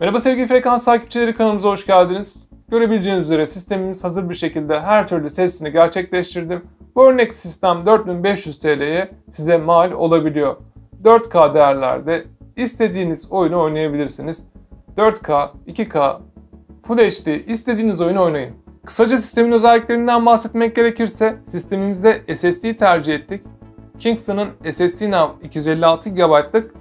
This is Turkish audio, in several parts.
Merhaba sevgili frekans takipçileri kanalımıza hoş geldiniz. Görebileceğiniz üzere sistemimiz hazır bir şekilde her türlü sesini gerçekleştirdim. Bu örnek sistem 4500 TL'ye size mal olabiliyor. 4K değerlerde istediğiniz oyunu oynayabilirsiniz. 4K, 2K, Full HD istediğiniz oyunu oynayın. Kısaca sistemin özelliklerinden bahsetmek gerekirse sistemimizde SSD tercih ettik. Kingston'ın SSD Nav 256 GB'lık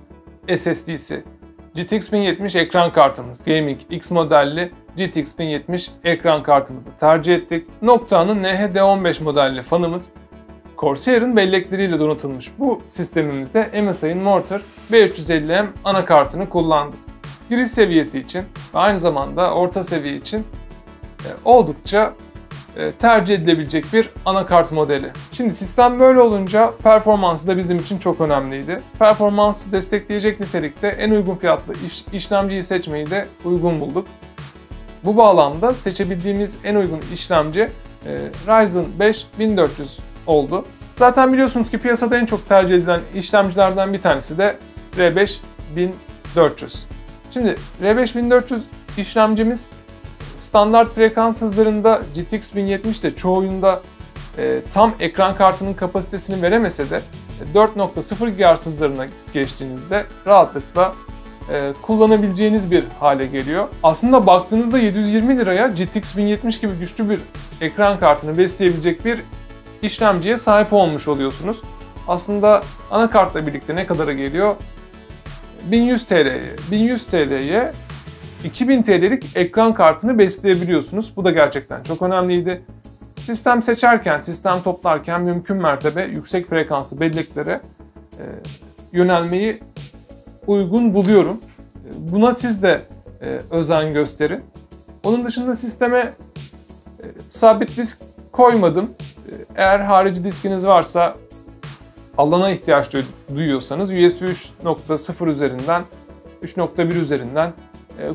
SSD'si. GTX 1070 ekran kartımız, Gaming X modelli GTX 1070 ekran kartımızı tercih ettik. Noctua'nın NHD15 modelli fanımız, Corsair'ın bellekleriyle donatılmış bu sistemimizde MSI'ın Mortar B350M anakartını kullandık. Giriş seviyesi için ve aynı zamanda orta seviye için e, oldukça tercih edilebilecek bir anakart modeli. Şimdi sistem böyle olunca performansı da bizim için çok önemliydi. Performansı destekleyecek nitelikte en uygun fiyatlı iş, işlemciyi seçmeyi de uygun bulduk. Bu bağlamda seçebildiğimiz en uygun işlemci e, Ryzen 5 1400 oldu. Zaten biliyorsunuz ki piyasada en çok tercih edilen işlemcilerden bir tanesi de R5 1400. Şimdi R5 1400 işlemcimiz standart frekans hızlarında GTX 1070 de çoğu oyunda e, tam ekran kartının kapasitesini veremese de 4.0 GHz hızlarına geçtiğinizde rahatlıkla e, kullanabileceğiniz bir hale geliyor. Aslında baktığınızda 720 liraya GTX 1070 gibi güçlü bir ekran kartını besleyebilecek bir işlemciye sahip olmuş oluyorsunuz. Aslında anakartla birlikte ne kadara geliyor? 1100 TL'ye. 1100 TL'ye 2000 TL'lik ekran kartını besleyebiliyorsunuz. Bu da gerçekten çok önemliydi. Sistem seçerken, sistem toplarken mümkün mertebe yüksek frekanslı belleklere e, yönelmeyi uygun buluyorum. Buna siz de e, özen gösterin. Onun dışında sisteme e, sabit disk koymadım. E, eğer harici diskiniz varsa alana ihtiyaç duyuyorsanız USB 3.0 üzerinden 3.1 üzerinden e,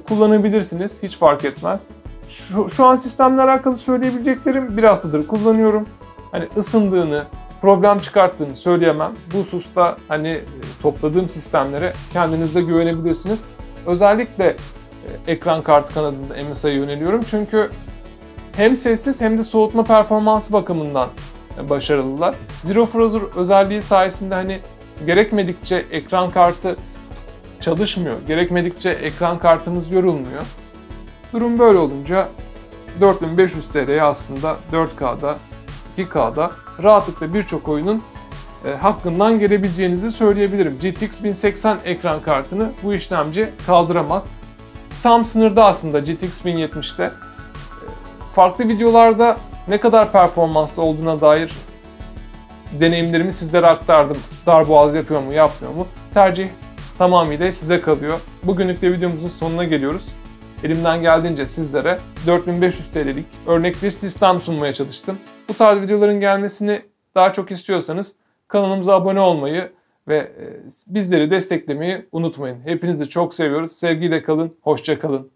kullanabilirsiniz. Hiç fark etmez. Şu, şu an sistemle alakalı söyleyebileceklerim bir haftadır kullanıyorum. Hani ısındığını, problem çıkarttığını söyleyemem. Bu hususta hani e, topladığım sistemlere kendinizde güvenebilirsiniz. Özellikle e, ekran kartı kanadında MSI'ye yöneliyorum. Çünkü hem sessiz hem de soğutma performansı bakımından başarılılar. Zero Frozer özelliği sayesinde hani gerekmedikçe ekran kartı çalışmıyor. Gerekmedikçe ekran kartınız yorulmuyor. Durum böyle olunca 4500 TL'ye aslında 4K'da, 2K'da rahatlıkla birçok oyunun e, hakkından gelebileceğinizi söyleyebilirim. GTX 1080 ekran kartını bu işlemci kaldıramaz. Tam sınırda aslında GTX 1070'te. E, farklı videolarda ne kadar performanslı olduğuna dair deneyimlerimi sizlere aktardım. Darboğaz yapıyor mu, yapmıyor mu? Tercih tamamıyla size kalıyor. Bugünlük de videomuzun sonuna geliyoruz. Elimden geldiğince sizlere 4500 TL'lik örnek bir sistem sunmaya çalıştım. Bu tarz videoların gelmesini daha çok istiyorsanız kanalımıza abone olmayı ve e, bizleri desteklemeyi unutmayın. Hepinizi çok seviyoruz. Sevgiyle kalın, hoşça kalın.